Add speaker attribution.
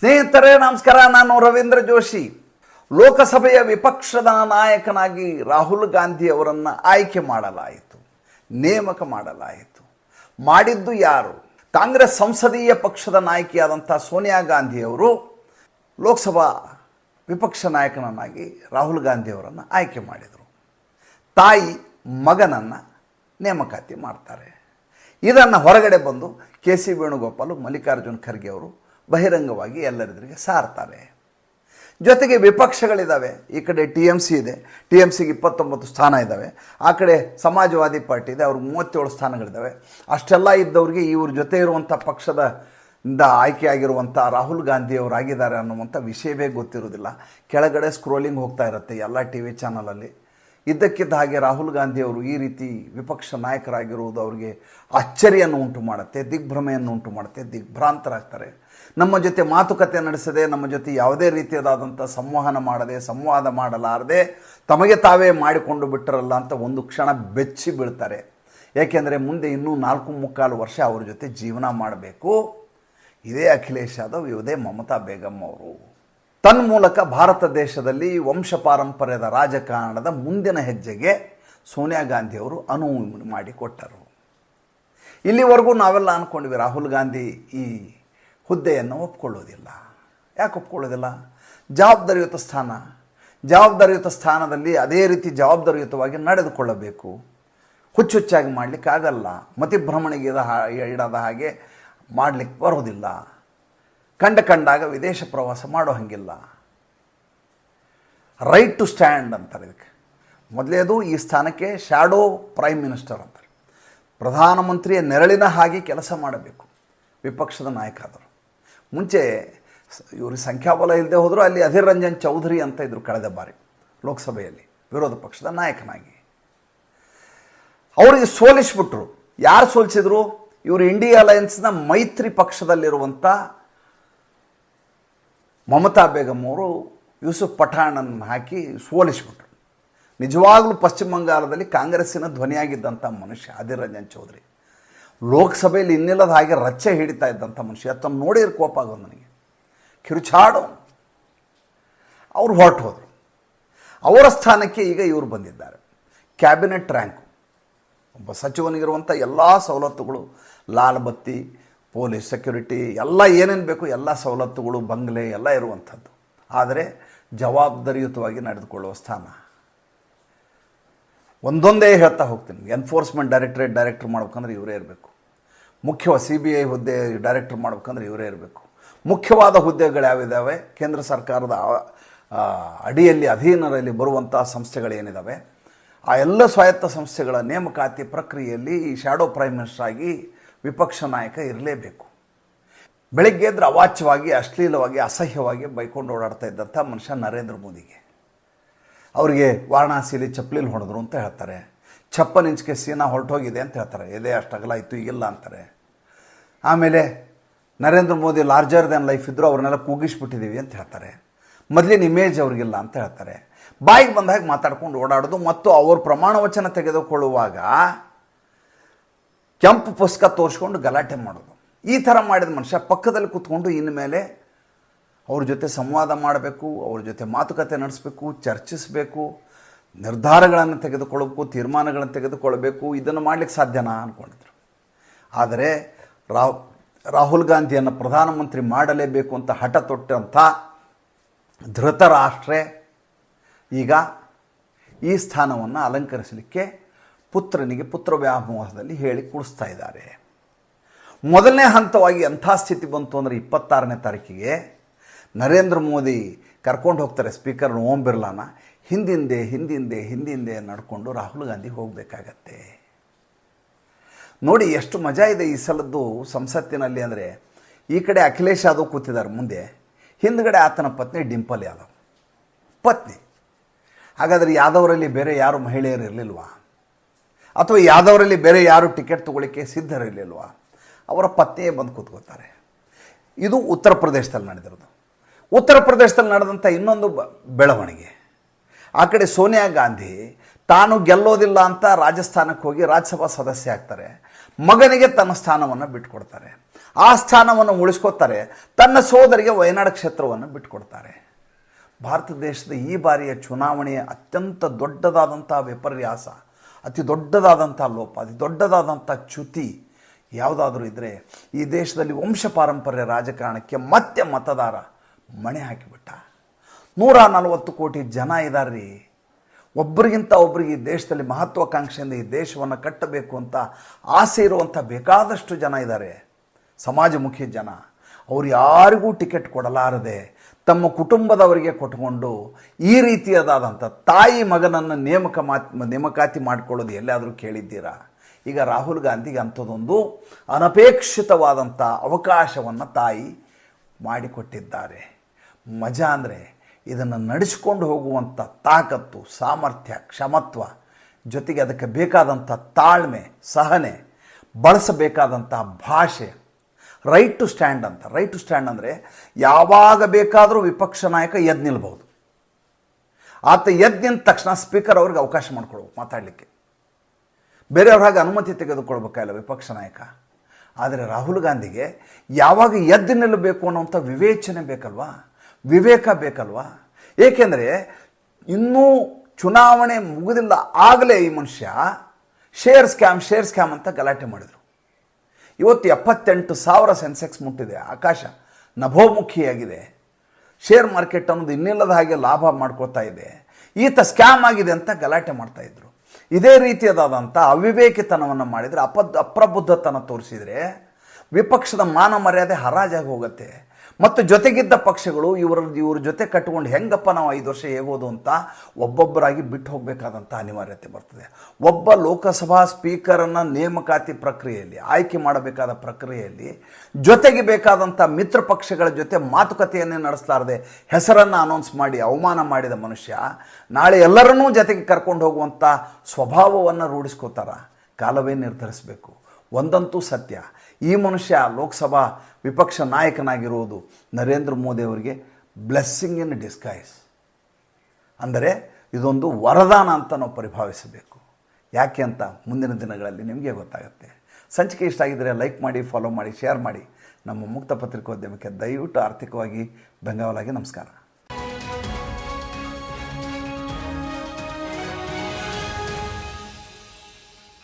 Speaker 1: ಸ್ನೇಹಿತರೇ, ನಮಸ್ಕಾರ. ನಾನು ರವೀಂದ್ರ ಜೋಶಿ. ಲೋಕಸಭೆಯ ವಿಪಕ್ಷದ ನಾಯಕನಾಗಿ ರಾಹುಲ್ ಗಾಂಧಿ ಅವರನ್ನು ಆಯ್ಕೆ ಮಾಡಲಾಯಿತು, ನೇಮಕ ಮಾಡಲಾಯಿತು. ಮಾಡಿದ್ದು ಯಾರು? ಕಾಂಗ್ರೆಸ್ ಸಂಸದೀಯ ಪಕ್ಷದ ನಾಯಕಿಯಾದಂಥ ಸೋನಿಯಾ ಗಾಂಧಿ ಅವರು ಲೋಕಸಭಾ ವಿಪಕ್ಷ ನಾಯಕನನ್ನಾಗಿ ರಾಹುಲ್ ಗಾಂಧಿ ಅವರನ್ನು ಆಯ್ಕೆ ಮಾಡಿದರು. ತಾಯಿ ಮಗನನ್ನು ನೇಮಕಾತಿ ಮಾಡ್ತಾರೆ. ಇದನ್ನು ಹೊರಗಡೆ ಬಂದು ಕೆ ಸಿ ವೇಣುಗೋಪಾಲು ಮಲ್ಲಿಕಾರ್ಜುನ್ ಖರ್ಗೆ ಅವರು ಬಹಿರಂಗವಾಗಿ ಎಲ್ಲರೆದುರಿಗೆ ಸಾರ್ತಾರೆ ಜೊತೆಗೆ ವಿಪಕ್ಷಗಳಿದ್ದಾವೆ ಈ ಕಡೆ ಟಿ ಎಂ ಸಿ ಇದೆ. ಟಿ ಎಂ ಸಿಗೆ ಇಪ್ಪತ್ತೊಂಬತ್ತು ಸ್ಥಾನ ಇದ್ದಾವೆ ಆ ಕಡೆ ಸಮಾಜವಾದಿ ಪಾರ್ಟಿ ಇದೆ. ಅವ್ರಿಗೆ ಮೂವತ್ತೇಳು ಸ್ಥಾನಗಳಿದ್ದಾವೆ ಅಷ್ಟೆಲ್ಲ ಇದ್ದವ್ರಿಗೆ ಇವ್ರ ಜೊತೆ ಇರುವಂಥ ಪಕ್ಷದ ಇಂದ ಆಯ್ಕೆಯಾಗಿರುವಂಥ ರಾಹುಲ್ ಗಾಂಧಿಯವರಾಗಿದ್ದಾರೆ ಅನ್ನುವಂಥ ವಿಷಯವೇ ಗೊತ್ತಿರೋದಿಲ್ಲ ಕೆಳಗಡೆ ಸ್ಕ್ರೋಲಿಂಗ್ ಹೋಗ್ತಾ ಇರುತ್ತೆ ಎಲ್ಲ ಟಿ ವಿ ಚಾನಲಲ್ಲಿ ಇದ್ದಕ್ಕಿದ್ದ ಹಾಗೆ ರಾಹುಲ್ ಗಾಂಧಿ ಅವರು ಈ ರೀತಿ ವಿಪಕ್ಷ ನಾಯಕರಾಗಿರುವುದು ಅವರಿಗೆ ಅಚ್ಚರಿಯನ್ನು ಉಂಟು ಮಾಡುತ್ತೆ, ದಿಗ್ಭ್ರಮೆಯನ್ನು ಉಂಟು ಮಾಡುತ್ತೆ, ದಿಗ್ಭ್ರಾಂತರಾಗ್ತಾರೆ. ನಮ್ಮ ಜೊತೆ ಮಾತುಕತೆ ನಡೆಸದೆ, ನಮ್ಮ ಜೊತೆ ಯಾವುದೇ ರೀತಿಯಾದಂಥ ಸಂವಹನ ಮಾಡದೆ, ಸಂವಾದ ಮಾಡಲಾರದೆ, ತಮಗೆ ತಾವೇ ಮಾಡಿಕೊಂಡು ಬಿಟ್ಟರಲ್ಲ ಅಂತ ಒಂದು ಕ್ಷಣ ಬೆಚ್ಚಿ ಬೀಳ್ತಾರೆ. ಏಕೆಂದರೆ ಮುಂದೆ ಇನ್ನೂ ನಾಲ್ಕು ಮುಕ್ಕಾಲು ವರ್ಷ ಅವ್ರ ಜೊತೆ ಜೀವನ ಮಾಡಬೇಕು. ಇದೇ ಅಖಿಲೇಶ್ ಯಾದವ್ ಇವುದೇ ಮಮತಾ ಬೇಗಮ್ ಅವರು. ತನ್ಮೂಲಕ ಭಾರತ ದೇಶದಲ್ಲಿ ವಂಶ ಪಾರಂಪರ್ಯದ ರಾಜಕಾರಣದ ಮುಂದಿನ ಹೆಜ್ಜೆಗೆ ಸೋನಿಯಾ ಗಾಂಧಿಯವರು ಅನುವು ಮಾಡಿಕೊಟ್ಟರು. ಇಲ್ಲಿವರೆಗೂ ನಾವೆಲ್ಲ ಅಂದ್ಕೊಂಡ್ವಿ ರಾಹುಲ್ ಗಾಂಧಿ ಈ ಹುದ್ದೆಯನ್ನು ಒಪ್ಕೊಳ್ಳೋದಿಲ್ಲ. ಯಾಕೆ ಒಪ್ಕೊಳ್ಳೋದಿಲ್ಲ? ಜವಾಬ್ದಾರಿಯುತ ಸ್ಥಾನ. ಜವಾಬ್ದಾರಿಯುತ ಸ್ಥಾನದಲ್ಲಿ ಅದೇ ರೀತಿ ಜವಾಬ್ದಾರಿಯುತವಾಗಿ ನಡೆದುಕೊಳ್ಳಬೇಕು. ಹುಚ್ಚುಚ್ಚಾಗಿ ಮಾಡಲಿಕ್ಕಾಗಲ್ಲ. ಮತಿಭ್ರಮಣೆಗೆ ಇಡದ ಹಾಗೆ ಮಾಡಲಿಕ್ಕೆ ಬರೋದಿಲ್ಲ. ಕಂಡ ಕಂಡಾಗ ವಿದೇಶ ಪ್ರವಾಸ ಮಾಡೋ ಹಂಗಿಲ್ಲ. ರೈಟ್ ಟು ಸ್ಟ್ಯಾಂಡ್ ಅಂತಾರೆ ಇದಕ್ಕೆ. ಮೊದಲೇದು ಈ ಸ್ಥಾನಕ್ಕೆ ಶ್ಯಾಡೋ ಪ್ರೈಮ್ ಮಿನಿಸ್ಟರ್ ಅಂತಾರೆ. ಪ್ರಧಾನಮಂತ್ರಿಯ ನೆರಳಿನ ಹಾಗೆ ಕೆಲಸ ಮಾಡಬೇಕು. ವಿಪಕ್ಷದ ನಾಯಕ ಆದರು ಮುಂಚೆ ಇವರು ಸಂಖ್ಯಾಬಲ ಇಲ್ಲದೆ ಹೋದರೂ ಅಲ್ಲಿ ಅಧೀರ್ ರಂಜನ್ ಚೌಧರಿ ಅಂತ ಇದ್ರು ಕಳೆದ ಬಾರಿ ಲೋಕಸಭೆಯಲ್ಲಿ, ವಿರೋಧ ಪಕ್ಷದ ನಾಯಕನಾಗಿ. ಅವರಿಗೆ ಸೋಲಿಸ್ಬಿಟ್ರು. ಯಾರು ಸೋಲಿಸಿದ್ರು? ಇವರು ಇಂಡಿಯಾ ಅಲಯನ್ಸ್ನ ಮೈತ್ರಿ ಪಕ್ಷದಲ್ಲಿರುವಂಥ ಮಮತಾ ಬೇಗಂ ಅವರು ಯೂಸುಫ್ ಪಠಾಣನ್ನು ಹಾಕಿ ಸೋಲಿಸ್ಬಿಟ್ರು. ನಿಜವಾಗಲೂ ಪಶ್ಚಿಮ ಬಂಗಾಳದಲ್ಲಿ ಕಾಂಗ್ರೆಸ್ಸಿನ ಧ್ವನಿಯಾಗಿದ್ದಂಥ ಮನುಷ್ಯ ಅಧೀರ್ ರಂಜನ್ ಚೌಧರಿ. ಲೋಕಸಭೆಯಲ್ಲಿ ಇನ್ನಿಲ್ಲದ ಹಾಗೆ ರಚ್ಚೆ ಹಿಡಿತಾ ಇದ್ದಂಥ ಮನುಷ್ಯ ಅದನ್ನು ನೋಡಿದ್ರೆ ಕೋಪ ಆಗೋದು ನನಗೆ. ಕಿರುಚಾಡು. ಅವ್ರು ಹೊರಟು ಹೋದರು. ಅವರ ಸ್ಥಾನಕ್ಕೆ ಈಗ ಇವರು ಬಂದಿದ್ದಾರೆ. Cabinet rank. ಒಬ್ಬ ಸಚಿವನಿಗಿರುವಂಥ ಎಲ್ಲ ಸವಲತ್ತುಗಳು, ಲಾಲ್ ಬತ್ತಿ ಪೊಲೀಸ್, ಸೆಕ್ಯೂರಿಟಿ, ಎಲ್ಲ ಏನೇನು ಬೇಕು ಎಲ್ಲ ಸವಲತ್ತುಗಳು, ಬಂಗ್ಲೆ ಎಲ್ಲ ಇರುವಂಥದ್ದು. ಆದರೆ ಜವಾಬ್ದಾರಿಯುತವಾಗಿ ನಡೆದುಕೊಳ್ಳುವ ಸ್ಥಾನ. ಒಂದೊಂದೇ ಹೇಳ್ತಾ ಹೋಗ್ತೀನಿ. ಎನ್ಫೋರ್ಸ್ಮೆಂಟ್ ಡೈರೆಕ್ಟ್ರೇಟ್ ಡೈರೆಕ್ಟರ್ ಮಾಡ್ಬೇಕಂದ್ರೆ ಇವರೇ ಇರಬೇಕು. ಮುಖ್ಯವಾದ ಸಿ ಬಿ ಐ ಹುದ್ದೆ ಡೈರೆಕ್ಟರ್ ಮಾಡ್ಬೇಕಂದ್ರೆ ಇವರೇ ಇರಬೇಕು. ಮುಖ್ಯವಾದ ಹುದ್ದೆಗಳು ಯಾವಿದ್ದಾವೆ ಕೇಂದ್ರ ಸರ್ಕಾರದ ಅಡಿಯಲ್ಲಿ, ಅಧೀನರಲ್ಲಿ ಬರುವಂಥ ಸಂಸ್ಥೆಗಳೇನಿದ್ದಾವೆ ಆ ಎಲ್ಲ ಸ್ವಾಯತ್ತ ಸಂಸ್ಥೆಗಳ ನೇಮಕಾತಿ ಪ್ರಕ್ರಿಯೆಯಲ್ಲಿ ಈ ಶ್ಯಾಡೋ ಪ್ರೈಮ್ ಮಿನಿಸ್ಟರ್ ಆಗಿ ವಿಪಕ್ಷ ನಾಯಕ ಇರಲೇಬೇಕು. ಬೆಳಗ್ಗೆ ಎದ್ರೆ ಅವಾಚ್ಯವಾಗಿ, ಅಶ್ಲೀಲವಾಗಿ, ಅಸಹ್ಯವಾಗಿ ಬೈಕೊಂಡು ಓಡಾಡ್ತಾ ಇದ್ದಂಥ ಮನುಷ್ಯ ನರೇಂದ್ರ ಮೋದಿಗೆ. ಅವರಿಗೆ ವಾರಣಾಸಿಯಲ್ಲಿ ಚಪ್ಪಲಿಲಿ ಹೊಡೆದ್ರು ಅಂತ ಹೇಳ್ತಾರೆ. ಚಪ್ಪನ್ ಇಂಚ್ಗೆ ಸೀನಾ ಹೊರಟೋಗಿದೆ ಅಂತ ಹೇಳ್ತಾರೆ. ಎದೆ ಅಷ್ಟು ಅಗಲ ಇತ್ತು ಈಗಿಲ್ಲ ಅಂತಾರೆ. ಆಮೇಲೆ Narendra Modi larger than life ಇದ್ದರು ಅವ್ರನ್ನೆಲ್ಲ ಕೂಗಿಸ್ಬಿಟ್ಟಿದ್ದೀವಿ ಅಂತ ಹೇಳ್ತಾರೆ. ಮೊದಲಿನ ಇಮೇಜ್ ಅವ್ರಿಗಿಲ್ಲ ಅಂತ ಹೇಳ್ತಾರೆ. ಬಾಯಿಗೆ ಬಂದಾಗ ಮಾತಾಡ್ಕೊಂಡು ಓಡಾಡೋದು ಮತ್ತು ಅವ್ರ ಪ್ರಮಾಣ ವಚನ ತೆಗೆದುಕೊಳ್ಳುವಾಗ ಕೆಂಪು ಪುಸ್ತಕ ತೋರಿಸ್ಕೊಂಡು ಗಲಾಟೆ ಮಾಡೋದು. ಈ ಥರ ಮಾಡಿದ ಮನುಷ್ಯ ಪಕ್ಕದಲ್ಲಿ ಕೂತ್ಕೊಂಡು ಇನ್ಮೇಲೆ ಅವ್ರ ಜೊತೆ ಸಂವಾದ ಮಾಡಬೇಕು, ಅವ್ರ ಜೊತೆ ಮಾತುಕತೆ ನಡೆಸಬೇಕು, ಚರ್ಚಿಸಬೇಕು, ನಿರ್ಧಾರಗಳನ್ನು ತೆಗೆದುಕೊಳ್ಳಬೇಕು, ತೀರ್ಮಾನಗಳನ್ನು ತೆಗೆದುಕೊಳ್ಬೇಕು ಇದನ್ನು ಮಾಡಲಿಕ್ಕೆ ಸಾಧ್ಯನಾ ಅಂದ್ಕೊಂಡಿದ್ರು ಆದರೆ ರಾಹುಲ್ ಗಾಂಧಿಯನ್ನು ಪ್ರಧಾನಮಂತ್ರಿ ಮಾಡಲೇಬೇಕು ಅಂತ ಹಠ ತೊಟ್ಟಂಥ ಧೃತರಾಷ್ಟ್ರೇ ಈಗ ಈ ಸ್ಥಾನವನ್ನು ಅಲಂಕರಿಸಲಿಕ್ಕೆ ಪುತ್ರನಿಗೆ ಪುತ್ರ ವ್ಯಾಮೋಹದಲ್ಲಿ ಹೇಳಿ ಕೂಡಿಸ್ತಾ ಇದ್ದಾರೆ. ಮೊದಲನೇ ಹಂತವಾಗಿ ಅಂಥ ಸ್ಥಿತಿ ಬಂತು ಅಂದರೆ ಇಪ್ಪತ್ತಾರನೇ ತಾರೀಕಿಗೆ ನರೇಂದ್ರ ಮೋದಿ ಕರ್ಕೊಂಡು ಹೋಗ್ತಾರೆ ಸ್ಪೀಕರ್ ಓಂ ಬಿರ್ಲಾನ. ಹಿಂದಿಂದೆ ಹಿಂದಿಂದೆ ಹಿಂದಿಂದೆ ನಡ್ಕೊಂಡು ರಾಹುಲ್ ಗಾಂಧಿ ಹೋಗಬೇಕಾಗತ್ತೆ. ನೋಡಿ, ಎಷ್ಟು ಮಜಾ ಇದೆ ಈ ಸಲದ್ದು ಸಂಸತ್ತಿನಲ್ಲಿ ಅಂದರೆ ಈ ಕಡೆ ಅಖಿಲೇಶ್ ಯಾದವ್ ಕೂತಿದ್ದಾರೆ ಮುಂದೆ. ಹಿಂದ್ಗಡೆ ಆತನ ಪತ್ನಿ ಡಿಂಪಲ್ ಯಾದವ್. ಪತ್ನಿ. ಹಾಗಾದರೆ ಯಾದವರಲ್ಲಿ ಬೇರೆ ಯಾರು ಮಹಿಳೆಯರು ಇರಲಿಲ್ವಾ? ಅಥವಾ ಯಾದವರಲ್ಲಿ ಬೇರೆ ಯಾರು ಟಿಕೆಟ್ ತೊಗೊಳಿಕ್ಕೆ ಸಿದ್ಧರಿರಲಿಲ್ವಾ ಅವರ ಪತ್ನಿಯೇ ಬಂದು ಕೂತ್ಕೋತಾರೆ ಇದು ಉತ್ತರ ಪ್ರದೇಶದಲ್ಲಿ ನಡೆದಿರೋದು. ಉತ್ತರ ಪ್ರದೇಶದಲ್ಲಿ ನಡೆದಂಥ ಇನ್ನೊಂದು ಬೆಳವಣಿಗೆ. ಆ ಕಡೆ ಸೋನಿಯಾ ಗಾಂಧಿ ತಾನು ಗೆಲ್ಲೋದಿಲ್ಲ ಅಂತ ರಾಜಸ್ಥಾನಕ್ಕೆ ಹೋಗಿ ರಾಜ್ಯಸಭಾ ಸದಸ್ಯ ಆಗ್ತಾರೆ. ಮಗನಿಗೆ ತನ್ನ ಸ್ಥಾನವನ್ನು ಬಿಟ್ಕೊಡ್ತಾರೆ. ಆ ಸ್ಥಾನವನ್ನು ಉಳಿಸ್ಕೊತಾರೆ ತನ್ನ ಸೋದರಿಗೆ ವಯನಾಡ ಕ್ಷೇತ್ರವನ್ನು ಬಿಟ್ಕೊಡ್ತಾರೆ. ಭಾರತ ದೇಶದ ಈ ಬಾರಿಯ ಚುನಾವಣೆಯ ಅತ್ಯಂತ ದೊಡ್ಡದಾದಂಥ ವಿಪರ್ಯಾಸ ಅತಿ ದೊಡ್ಡದಾದಂಥ ಲೋಪ, ಅತಿ ದೊಡ್ಡದಾದಂಥ ಚ್ಯುತಿ ಯಾವುದಾದ್ರೂ ಇದ್ದರೆ ಈ ದೇಶದಲ್ಲಿ ವಂಶ ಪಾರಂಪರ್ಯ ರಾಜಕಾರಣಕ್ಕೆ ಮತ್ತೆ ಮತದಾರ ಮಣೆ ಹಾಕಿಬಿಟ್ಟ. ನೂರ ನಲವತ್ತು ಕೋಟಿ ಜನ ಇದ್ದಾರೆ ಒಬ್ಬರಿಗಿಂತ ಒಬ್ಬರಿಗೆ ಈ ದೇಶದಲ್ಲಿ ಮಹತ್ವಾಕಾಂಕ್ಷೆಯಿಂದ ಈ ದೇಶವನ್ನು ಕಟ್ಟಬೇಕು ಅಂತ ಆಸೆ ಇರುವಂಥ ಬೇಕಾದಷ್ಟು ಜನ ಇದ್ದಾರೆ ಸಮಾಜಮುಖಿ ಜನ. ಅವ್ರು ಯಾರಿಗೂ ಟಿಕೆಟ್ ಕೊಡಲಾರದೆ ತಮ್ಮ ಕುಟುಂಬದವರಿಗೆ ಕೊಟ್ಕೊಂಡು ಈ ರೀತಿಯಾದಂಥ ತಾಯಿ ಮಗನನ್ನು ನೇಮಕ ಮಾತ್ ನೇಮಕಾತಿ ಮಾಡಿಕೊಳ್ಳೋದು ಎಲ್ಲಾದರೂ ಕೇಳಿದ್ದೀರಾ? ಈಗ ರಾಹುಲ್ ಗಾಂಧಿಗೆ ಅಂಥದ್ದೊಂದು ಅನಪೇಕ್ಷಿತವಾದಂಥ ಅವಕಾಶವನ್ನು ತಾಯಿ ಮಾಡಿಕೊಟ್ಟಿದ್ದಾರೆ. ಮಜಾ ಅಂದರೆ ಇದನ್ನು ನಡೆಸ್ಕೊಂಡು ಹೋಗುವಂಥ ತಾಕತ್ತು, ಸಾಮರ್ಥ್ಯ, ಕ್ಷಮತ್ವ ಜೊತೆಗೆ ಅದಕ್ಕೆ ಬೇಕಾದಂಥ ತಾಳ್ಮೆ, ಸಹನೆ, ಬಳಸಬೇಕಾದಂಥ ಭಾಷೆ ರೈಟ್ ಟು ಸ್ಟ್ಯಾಂಡ್ ಅಂತ. ರೈಟ್ ಟು ಸ್ಟ್ಯಾಂಡ್ ಅಂದರೆ ಯಾವಾಗ ಬೇಕಾದರೂ ವಿಪಕ್ಷ ನಾಯಕ ಎದ್ದು ನಿಲ್ಬೋದು. ಆತ ಎದ್ದು ನಿಂತ ತಕ್ಷಣ ಸ್ಪೀಕರ್ ಅವ್ರಿಗೆ ಅವಕಾಶ ಮಾಡಿಕೊಡ್ಬೇಕು ಮಾತಾಡಲಿಕ್ಕೆ. ಬೇರೆಯವ್ರ ಹಾಗೆ ಅನುಮತಿ ತೆಗೆದುಕೊಳ್ಬೇಕಾಗಿಲ್ಲ ವಿಪಕ್ಷ ನಾಯಕ? ಆದರೆ ರಾಹುಲ್ ಗಾಂಧಿಗೆ ಯಾವಾಗ ಎದ್ದು ನಿಲ್ಲಬೇಕು ಅನ್ನೋಂಥ ವಿವೇಚನೆ ಬೇಕಲ್ವಾ? ವಿವೇಕ ಬೇಕಲ್ವಾ? ಏಕೆಂದರೆ ಇನ್ನೂ ಚುನಾವಣೆ ಮುಗಿದಿಲ್ಲ ಆಗಲೇ ಈ ಮನುಷ್ಯ ಶೇರ್ ಸ್ಕ್ಯಾಮ್ ಶೇರ್ ಸ್ಕ್ಯಾಮ್ ಅಂತ ಗಲಾಟೆ ಮಾಡಿದರು. ಇವತ್ತು ಎಪ್ಪತ್ತೆಂಟು ಸಾವಿರ ಸೆನ್ಸೆಕ್ಸ್ ಮುಟ್ಟಿದೆ, ಆಕಾಶ ನಭೋಮುಖಿಯಾಗಿದೆ. ಶೇರ್ ಮಾರ್ಕೆಟ್ ಅನ್ನೋದು ಇನ್ನಿಲ್ಲದ ಹಾಗೆ ಲಾಭ ಮಾಡ್ಕೋತಾ ಇದೆ. ಈತ ಸ್ಕ್ಯಾಮ್ ಆಗಿದೆ ಅಂತ ಗಲಾಟೆ ಮಾಡ್ತಾ ಇದ್ರು. ಇದೇ ರೀತಿಯಾದಂಥ ಅವಿವೇಕಿತನವನ್ನು ಮಾಡಿದರೆ ಅಪ ಅಪ್ರಬುದ್ಧತನ ತೋರಿಸಿದರೆ, ವಿಪಕ್ಷದ ಮಾನ ಮರ್ಯಾದೆ ಹರಾಜಾಗಿ ಹೋಗುತ್ತೆ. ಮತ್ತು ಜೊತೆಗಿದ್ದ ಪಕ್ಷಗಳು ಇವರ ಇವ್ರ ಜೊತೆ ಕಟ್ಕೊಂಡು ಹೆಂಗಪ್ಪ ನಾವು ಐದು ವರ್ಷ ಹೇಗೋದು ಅಂತ ಒಬ್ಬೊಬ್ಬರಾಗಿ ಬಿಟ್ಟು ಹೋಗಬೇಕಾದಂಥ ಅನಿವಾರ್ಯತೆ ಬರ್ತದೆ. ಒಬ್ಬ ಲೋಕಸಭಾ ಸ್ಪೀಕರನ್ನು ನೇಮಕಾತಿ ಪ್ರಕ್ರಿಯೆಯಲ್ಲಿ, ಆಯ್ಕೆ ಮಾಡಬೇಕಾದ ಪ್ರಕ್ರಿಯೆಯಲ್ಲಿ ಜೊತೆಗೆ ಬೇಕಾದಂಥ ಮಿತ್ರ ಪಕ್ಷಗಳ ಜೊತೆ ಮಾತುಕತೆಯನ್ನೇ ನಡೆಸಲಾರದೆ ಹೆಸರನ್ನು ಅನೌನ್ಸ್ ಮಾಡಿ, ಅವಮಾನ ಮಾಡಿದ ಮನುಷ್ಯ ನಾಳೆ ಎಲ್ಲರನ್ನೂ ಜೊತೆಗೆ ಕರ್ಕೊಂಡು ಹೋಗುವಂಥ ಸ್ವಭಾವವನ್ನು ರೂಢಿಸ್ಕೋತಾರ. ಕಾಲವೇ ನಿರ್ಧರಿಸಬೇಕು. ಒಂದಂತೂ ಸತ್ಯ. ಈ ಮನುಷ್ಯ ಲೋಕಸಭಾ ವಿಪಕ್ಷ ನಾಯಕನಾಗಿರುವುದು ನರೇಂದ್ರ ಮೋದಿ ಅವರಿಗೆ ಬ್ಲೆಸ್ಸಿಂಗ್ ಇನ್ ಡಿಸ್ಗೈಸ್ ಅಂದರೆ ಇದೊಂದು ವರದಾನ ಅಂತ ನಾವು ಪರಿಭಾವಿಸಬೇಕು. ಯಾಕೆ ಅಂತ ಮುಂದಿನ ದಿನಗಳಲ್ಲಿ ನಿಮಗೆ ಗೊತ್ತಾಗುತ್ತೆ. ಸಂಚಿಕೆ ಇಷ್ಟ ಆಗಿದ್ದರೆ ಲೈಕ್ ಮಾಡಿ ಫಾಲೋ ಮಾಡಿ ಶೇರ್ ಮಾಡಿ. ನಮ್ಮ ಮುಕ್ತ ಪತ್ರಿಕೋದ್ಯಮಕ್ಕೆ ದಯವಿಟ್ಟು ಆರ್ಥಿಕವಾಗಿ ಬೆಂಗಾವಲಾಗಿ ನಮಸ್ಕಾರ.